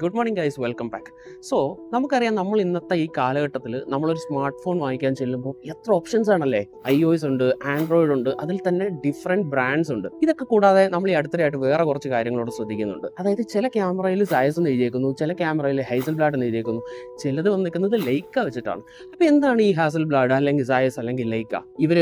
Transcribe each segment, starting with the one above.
Good morning guys welcome back so നമുക്കറിയാം നമ്മൾ ഇന്നത്തെ ഈ കാലഘട്ടത്തിൽ നമ്മളൊരു സ്മാർട്ട് ഫോൺ വാങ്ങിക്കാൻ ചെല്ലുമ്പോൾ എത്ര ഓപ്ഷൻസ് ആണല്ലേ? ഐ ഒ എസ് ഉണ്ട് ആൻഡ്രോയിഡ് ഉണ്ട് അതിൽ തന്നെ ഡിഫറെന്റ് ബ്രാൻഡ്സ് ഉണ്ട്. ഇതൊക്കെ കൂടാതെ നമ്മൾ ഈ അടുത്തിടെയായിട്ട് വേറെ കുറച്ച് കാര്യങ്ങളോട് ശ്രദ്ധിക്കുന്നുണ്ട്. അതായത് ചില ക്യാമറയിൽ സയസ് എന്ന് എഴുതിയേക്കുന്നു ചില ക്യാമറയിൽ ഹൈസൽ ബ്ലാഡ് എന്ന് എഴുതിയേക്കുന്നു ചിലത് വന്നിരിക്കുന്നത് ലൈക്ക വെച്ചിട്ടാണ്. അപ്പോൾ എന്താണ് ഈ ഹാസൽ ബ്ലാഡ് അല്ലെങ്കിൽ സയസ് അല്ലെങ്കിൽ ലൈക്ക ഇവർ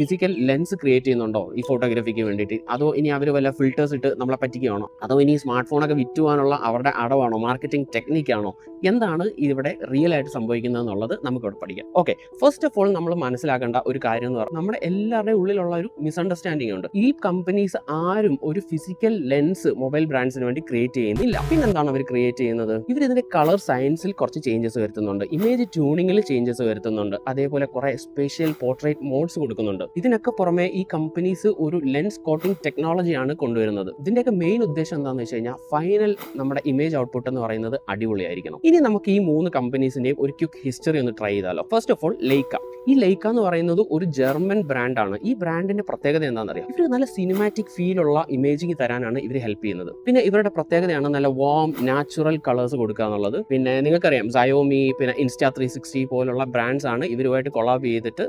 ഫിസിക്കൽ ലെൻസ് ക്രിയേറ്റ് ചെയ്യുന്നുണ്ടോ ഈ ഫോട്ടോഗ്രാഫിക്ക് വേണ്ടിയിട്ട്? അതോ ഇനി അവർ വല്ല ഫിൽറ്റേഴ്സ് ഇട്ട് നമ്മളെ പറ്റിക്കുകയാണോ? അതോ ഇനി സ്മാർട്ട് ഫോണൊക്കെ വിറ്റുവാനുള്ള അവരുടെ അടവാണോ മാർക്കറ്റിംഗ് ടെക്നിക്കാണോ എന്താണ് ഇവിടെ റിയൽ ആയിട്ട് സംഭവിക്കുന്നത് എന്നുള്ളത് നമുക്കിവിടെ പഠിക്കാം. ഓക്കെ ഫസ്റ്റ് ഓഫ് ഓൾ നമ്മൾ മനസ്സിലാക്കേണ്ട ഒരു കാര്യം എന്ന് പറഞ്ഞാൽ നമ്മുടെ എല്ലാവരുടെയും ഉള്ളിലുള്ള ഒരു മിസ്അണ്ടർസ്റ്റാൻഡിംഗ് ഉണ്ട്. ഈ കമ്പനീസ് ആരും ഒരു ഫിസിക്കൽ ലെൻസ് മൊബൈൽ ബ്രാൻഡ്സിന് വേണ്ടി ക്രിയേറ്റ് ചെയ്യുന്നില്ല. പിന്നെ എന്താണ് അവർ ക്രിയേറ്റ് ചെയ്യുന്നത്? ഇവർ ഇതിന്റെ കളർ സയൻസിൽ കുറച്ച് ചേഞ്ചസ് വരുത്തുന്നുണ്ട്. ഇമേജ് ട്യൂണിങ്ങിൽ ചേഞ്ചസ് വരുത്തുന്നുണ്ട്. അതേപോലെ കുറെ സ്പെഷ്യൽ പോർട്രേറ്റ് മോഡ്സ് കൊടുക്കുന്നുണ്ട്. ഇതിനൊക്കെ പുറമെ ഈ കമ്പനീസ് ഒരു ലെൻസ് കോട്ടിംഗ് ടെക്നോളജിയാണ് കൊണ്ടുവരുന്നത്. ഇതിന്റെയൊക്കെ മെയിൻ ഉദ്ദേശം എന്താണെന്ന് വെച്ച് കഴിഞ്ഞാൽ ഫൈനൽ നമ്മുടെ ഇമേജ് ഔട്ട്പുട്ട് എന്ന് പറയുന്നത് അടിപൊളിയായിരിക്കണം. ഇനി നമുക്ക് ഈ മൂന്ന് കമ്പനീസിന്റെയും ഒരു ക്യുക്ക് ഹിസ്റ്ററി ഒന്ന് ട്രൈ ചെയ്താലോ. ഫസ്റ്റ് ഓഫ് ഓൾ ലെയ്ക്ക ഈ ലൈക്ക എന്ന് പറയുന്നത് ഒരു ജർമ്മൻ ബ്രാൻഡാണ് ഈ ബ്രാൻഡിന്റെ പ്രത്യേകത എന്താണെന്ന് അറിയാം ഇവർ നല്ല സിനിമാറ്റിക് ഫീൽ ഉള്ള ഇമേജിങ് തരാനാണ് ഇവർ ഹെൽപ്പ് ചെയ്യുന്നത്. പിന്നെ ഇവരുടെ പ്രത്യേകതയാണ് നല്ല വാം നാച്ചുറൽ കളേഴ്സ് കൊടുക്കുക എന്നുള്ളത്. പിന്നെ നിങ്ങൾക്കറിയാം സയോമി പിന്നെ ഇൻസ്റ്റാ ത്രീ സിക്സ്റ്റി പോലുള്ള ബ്രാൻഡ്സ് ആണ് ഇവരുമായിട്ട് കൊളാബ് ചെയ്തിട്ട്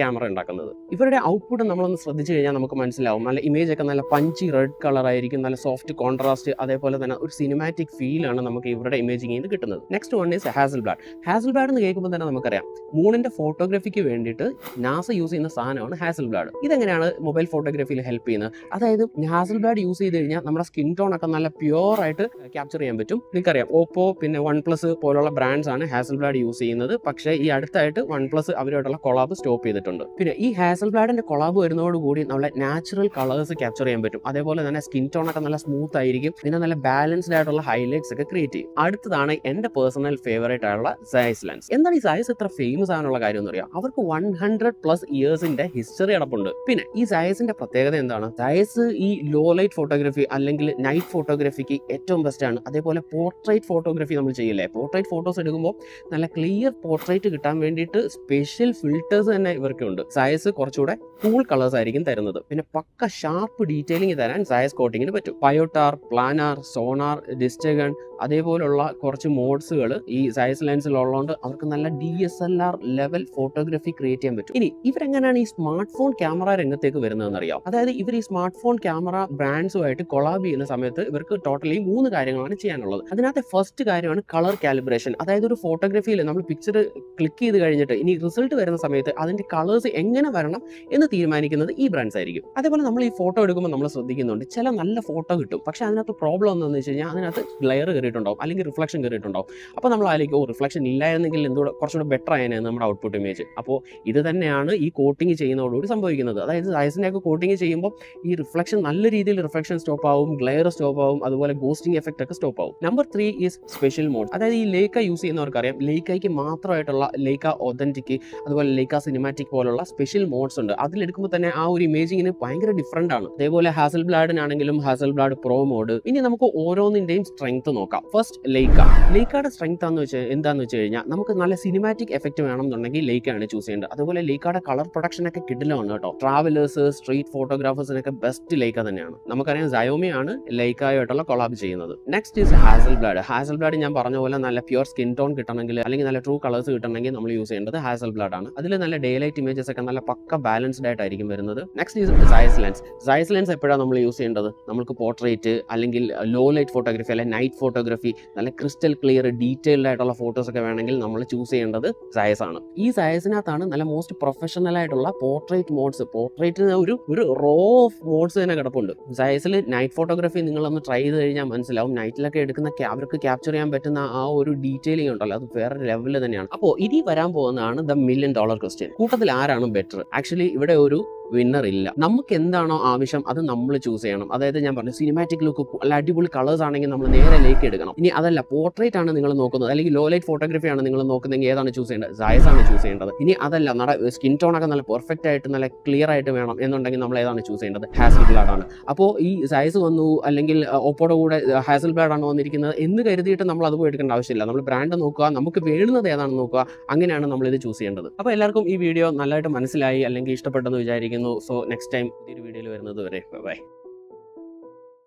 ക്യാമറ ഉണ്ടാക്കുന്നത്. ഇവരുടെ ഔട്ട്പുട്ട് നമ്മളൊന്ന് ശ്രദ്ധിച്ചു കഴിഞ്ഞാൽ നമുക്ക് മനസ്സിലാവും. നല്ല ഇമേജ് ഒക്കെ നല്ല പഞ്ചി റെഡ് കളർ ആയിരിക്കും നല്ല സോഫ്റ്റ് കോൺട്രാസ്റ്റ് അതേപോലെ തന്നെ ഒരു സിനിമാറ്റിക് ഫീൽ ആണ് നമുക്ക് ഇവരുടെ ഇമേജിങ് കിട്ടുന്നത് next one is Hasselblad Hasselblad എന്ന് കേൾക്കുമ്പോൾ തന്നെ നമുക്കറിയാം മൂണിന്റെ ഫോട്ടോഗ്രാഫിക്ക് വേണ്ടിയിട്ട് നാസ യൂസ് ചെയ്യുന്ന സാധനമാണ് ഹാസൽ ബ്ലാഡ് ഇതെങ്ങനെയാണ് മൊബൈൽ ഫോട്ടോഗ്രാഫിയിൽ ഹെൽപ്പ് ചെയ്യുന്നത്? അതായത് ഹാസൽ ബ്ലാഡ് യൂസ് ചെയ്ത് കഴിഞ്ഞാൽ നമ്മുടെ സ്കിൻ ടോൺ ഒക്കെ നല്ല പ്യുവർ ആയിട്ട് ക്യാപ്ചർ ചെയ്യാൻ പറ്റും. നിങ്ങൾക്കറിയാം ഓപ്പോ പിന്നെ വൺ പ്ലസ് പോലുള്ള ബ്രാൻഡ്സ് ആണ് ഹാസൽ ബ്ലാഡ് യൂസ് ചെയ്യുന്നത്. പക്ഷേ ഈ അടുത്തായിട്ട് വൺ പ്ലസ് അവരുമായിട്ടുള്ള കൊളാബ് സ്റ്റോപ്പ് ചെയ്തിട്ടുണ്ട്. പിന്നെ ഈ ഹാസൽ ബ്ലാഡിന്റെ കൊളാബ് വരുന്നതോടുകൂടി നമ്മളെ നാച്ചുറൽ കളേഴ്സ് ക്യാപ്ചർ ചെയ്യാൻ പറ്റും. അതേപോലെ തന്നെ സ്കിൻ ടോൺ ഒക്കെ നല്ല സ്മൂത്ത് ആയിരിക്കും. പിന്നെ നല്ല ബാലൻസ്ഡ് ആയിട്ടുള്ള ഹൈലൈറ്റ്സ് ഒക്കെ ക്രിയേറ്റ് ചെയ്യും. അടുത്തതാണ് എന്റെ പേഴ്സണൽ ഫേവറേറ്റ് ആയിട്ടുള്ള സയസ് ലെൻസ് എന്താണ് ഈ സയസ് ഇത്ര ഫേമസ് ആകാനുള്ള കാര്യം എന്ന് പറയാം അവർക്ക് വൺ ഹൺഡ്രഡ് പ്ലസ് ഇയേഴ്സിന്റെ ഹിസ്റ്ററി അടപ്പുണ്ട്. പിന്നെ ഈ സയസിന്റെ പ്രത്യേകത എന്താണ്? സയസ് ഈ ലോ ലൈറ്റ് ഫോട്ടോഗ്രാഫി അല്ലെങ്കിൽ നൈറ്റ് ഫോട്ടോഗ്രാഫിക്ക് ഏറ്റവും ബെസ്റ്റ് ആണ്. അതേപോലെ പോർട്രേറ്റ് ഫോട്ടോഗ്രാഫി നമ്മൾ ചെയ്യില്ലേ? പോർട്രേറ്റ് ഫോട്ടോസ് എടുക്കുമ്പോൾ നല്ല ക്ലിയർ പോർട്രേറ്റ് കിട്ടാൻ വേണ്ടിയിട്ട് സ്പെഷ്യൽ ഫിൽറ്റേഴ്സ് തന്നെ ഇവർക്കുണ്ട്. സയസ് കുറച്ചുകൂടെ കൂൾ കളേഴ്സ് ആയിരിക്കും തരുന്നത്. പിന്നെ പക്ക ഷാർപ്പ് ഡീറ്റെയിലിംഗ് തരാൻ സയസ് കോട്ടിങ്ങിന് പറ്റും. പയോട്ടാർ പ്ലാനാർ സോണാർ ഡിസ്റ്റഗൺ അതേപോലുള്ള കുറച്ച് മോഡ്സുകൾ ഈ സയസ് ലെൻസിൽ ഉള്ളതുകൊണ്ട് അവർക്ക് നല്ല D S L R level photography create ചെയ്യാൻ പറ്റും. ഇനി ഇവരെങ്ങനെയാണ് ഈ സ്മാർട്ട് ഫോൺ ക്യാമറ രംഗത്തേക്ക് വരുന്നതെന്ന് അറിയാം അതായത് ഇവർ ഈ സ്മാർട്ട് ഫോൺ ക്യാമറ ബ്രാൻഡ്സുമായിട്ട് കൊളാബ് ചെയ്യുന്ന സമയത്ത് ഇവർക്ക് ടോട്ടലി മൂന്ന് കാര്യങ്ങളാണ് ചെയ്യാനുള്ളത്. അതിനകത്തെ ഫസ്റ്റ് കാര്യമാണ് കളർ കാലിബ്രേഷൻ അതായത് ഒരു ഫോട്ടോഗ്രാഫിയിൽ നമ്മൾ പിക്ചർ ക്ലിക്ക് ചെയ്ത് കഴിഞ്ഞിട്ട് ഇനി റിസൾട്ട് വരുന്ന സമയത്ത് അതിന്റെ കളേഴ്സ് എങ്ങനെ വരണം എന്ന് തീരുമാനിക്കുന്നത് ഈ ബ്രാൻഡ്സ് ആയിരിക്കും. അതേപോലെ നമ്മൾ ഈ ഫോട്ടോ എടുക്കുമ്പോൾ നമ്മൾ ശ്രദ്ധിക്കുന്നുണ്ട് ചില നല്ല ഫോട്ടോ കിട്ടും. പക്ഷേ അതിനകത്ത് പ്രോബ്ലം എന്താണെന്ന് വെച്ച് കഴിഞ്ഞാൽ അതിനകത്ത് ഗ്ലെയർ കയറിയിട്ടുണ്ടാവും അല്ലെങ്കിൽ റിഫ്ലക്ഷൻ കയറിയിട്ടുണ്ടാവും. അപ്പോൾ നമ്മൾ ആലോചിക്കും ഓ റിഫ്ലക്ഷൻ ഇല്ലായിരുന്നെങ്കിൽ എന്തുകൂടെ കുറച്ചുകൂടെ ബെറ്റർ ആയതിനാണ് നമ്മുടെ ഔട്ട്പുട്ട് ഇമേജ് അപ്പോൾ ഇത് തന്നെയാണ് ഈ കോട്ടിങ് ചെയ്യുന്നതോടുകൂടി സംഭവിക്കുന്നത്. അതായത് സൈസിനെയൊക്കെ കോട്ടിങ് ചെയ്യുമ്പോൾ ഈ റിഫ്ലക്ഷൻ നല്ല രീതിയിൽ റിഫ്ലക്ഷൻ സ്റ്റോപ്പ് ആവും ഗ്ലെയർ സ്റ്റോപ്പ് ആവും അതുപോലെ ഗോസ്റ്റിംഗ് എഫക്റ്റ് ഒക്കെ സ്റ്റോപ്പ് ആവും. Number three is special mode അതായത് ഈ ലേക്ക യൂസ് ചെയ്യുന്നവർക്കറിയാം ലേക്കയ്ക്ക് മാത്രമായിട്ടുള്ള ലേക്ക ഒതന്റിക് അതുപോലെ ലേക്ക സിനിമാറ്റിക് പോലുള്ള സ്പെഷ്യൽ മോഡ്സ് ഉണ്ട്. അതിലെടുക്കുമ്പോൾ തന്നെ ആ ഒരു ഇമേജിങ്ങിന് ഭയങ്കര ഡിഫറെന്റ് ആണ്. അതേപോലെ ഹാസൽ ബ്ലാഡിനാണെങ്കിലും ഹാസൽ ബ്ലാഡ് പ്രോ മോഡ് ഇനി നമുക്ക് ഓരോന്നിന്റെയും സ്ട്രെങ്ത് നോക്കാം. ഫസ്റ്റ് ലേക്ക ലേക്കയുടെ സ്ട്രെങ്ത് ആണെന്ന് വെച്ചാൽ എന്താന്ന് വെച്ച് കഴിഞ്ഞാൽ നമുക്ക് നല്ല സിനിമാറ്റിക് എഫക്റ്റ് വേണം വേണമെന്നുണ്ടെങ്കിൽ ലേക്കാണ് ചൂസ് ചെയ്യേണ്ടത്. അതുപോലെ ലേക്കയുടെ കളർ പ്രൊഡക്ഷൻ ഒക്കെ കിടിലമാണ് കേട്ടോ. ട്രാവലേഴ്സ് സ്ട്രീറ്റ് ഫോട്ടോഗ്രാഫേഴ്സിനൊക്കെ ബെസ്റ്റ് ലൈക്ക തന്നെയാണ്. നമുക്കറിയാം സയോമി ആണ് ലൈക്കായിട്ടുള്ള കൊളാബ് ചെയ്യുന്നത്. Next is Hasselblad Hasselblad ഞാൻ പറഞ്ഞ പോലെ നല്ല പ്യുവർ സ്കിൻ ടോൺ കിട്ടണമെങ്കിൽ അല്ലെങ്കിൽ നല്ല ട്രൂ കളേഴ്സ് കിട്ടണമെങ്കിൽ നമ്മൾ യൂസ് ചെയ്യേണ്ടത് ഹാസൽ ബ്ലാഡ് ആണ്. അതിൽ നല്ല ഡേ ലൈറ്റ് ഇമേജസ് ഒക്കെ നല്ല പക്ക ബാലൻസ്ഡ് ആയിട്ടായിരിക്കും വരുന്നത്. Next is Zeiss lens Zeiss lens എപ്പോഴാണ് നമ്മൾ യൂസ് ചെയ്യേണ്ടത്? നമുക്ക് പോർട്രേറ്റ് അല്ലെങ്കിൽ ലോ ലൈറ്റ് ഫോട്ടോഗ്രാഫി അല്ലെങ്കിൽ നൈറ്റ് ഫോട്ടോഗ്രാഫി നല്ല ക്രിസ്റ്റൽ ക്ലിയർ ഡീറ്റെയിൽഡ് ആയിട്ടുള്ള ഫോട്ടോസ് ഒക്കെ വേണമെങ്കിൽ നമ്മൾ ചൂസ് ചെയ്യേണ്ടത് സയസ് ആണ്. ഈ സയസിനകത്താണ് നല്ല മോസ്റ്റ് പ്രൊഫഷണൽ ആയിട്ടുള്ള പോർട്രേറ്റ് മോഡ്സ് പോർട്രേറ്റിന് ഒരു ഒരു റോ ഓഫ് മോഡ്സ് തന്നെ കിടപ്പുണ്ട്. സൈസിൽ നൈറ്റ് ഫോട്ടോഗ്രാഫി നിങ്ങളൊന്ന് ട്രൈ ചെയ്ത് കഴിഞ്ഞാൽ മനസ്സിലാവും. നൈറ്റിലൊക്കെ എടുക്കുന്ന അവർക്ക് ക്യാപ്ചർ ചെയ്യാൻ പറ്റുന്ന ആ ഒരു ഡീറ്റെയിലിംഗ് ഉണ്ടല്ലോ അത് വേറെ ലെവലിൽ തന്നെയാണ്. അപ്പോൾ ഇനി വരാൻ പോകുന്നതാണ് ദ മില്യൺ ഡോളർ ക്വസ്റ്റ്യൻ കൂട്ടത്തിൽ ആരാണ് ബെറ്റർ ആക്ച്വലി ഇവിടെ ഒരു വിന്നർ ഇല്ല. നമുക്ക് എന്താണോ ആവശ്യം അത് നമ്മൾ ചൂസ് ചെയ്യണം. അതായത് ഞാൻ പറഞ്ഞു സിനിമാറ്റിക് ലുക്ക് അല്ല അടിപൊളി കളേഴ്സ് ആണെങ്കിൽ നമ്മൾ നേരെ ലേക്ക് എടുക്കണം. ഇനി അതല്ല പോർട്രേറ്റ് ആണ് നിങ്ങൾ നോക്കുന്നത്. അല്ലെങ്കിൽ ലോ ലൈറ്റ് ഫോട്ടോഗ്രാഫി ആണ് നിങ്ങൾ നോക്കുന്നതെങ്കിൽ ഏതാണ് ചൂസ് ചെയ്യേണ്ടത്? സയസ് ആണ് ചൂസ് ചെയ്യേണ്ടത്. ഇനി അതല്ല നമ്മുടെ സ്കിൻ ടോൺ ഒക്കെ നല്ല പെർഫെക്റ്റ് ആയിട്ട് നല്ല ക്ലിയർ ആയിട്ട് വേണം എന്നുണ്ടെങ്കിൽ നമ്മൾ ഏതാണ് ചൂസ് ചെയ്യേണ്ടത്? ഹാസിൽ ആണ്. അപ്പോൾ ഈ സൈസ് വന്നു അല്ലെങ്കിൽ ഒപ്പോടെ കൂടെ ഹാസിൽ ആണ് വന്നിരിക്കുന്നത് എന്ന് കരുതിയിട്ട് നമ്മൾ അത് പോയി എടുക്കേണ്ട ആവശ്യമില്ല. നമ്മൾ ബ്രാൻഡ് നോക്കുക നമുക്ക് വേണ്ടുന്നത് ഏതാണെന്ന് നോക്കുക അങ്ങനെയാണ് നമ്മൾ ഇത് ചൂസ് ചെയ്യേണ്ടത്. അപ്പോൾ എല്ലാവർക്കും ഈ വീഡിയോ നല്ലതായിട്ട് മനസ്സിലായി അല്ലെങ്കിൽ ഇഷ്ടപ്പെട്ടെന്ന് വിചാരിക്കുന്നു സോ നെക്സ്റ്റ് ടൈം പുതിയൊരു വീഡിയോയിൽ വരുന്നത് വരെ. ബൈ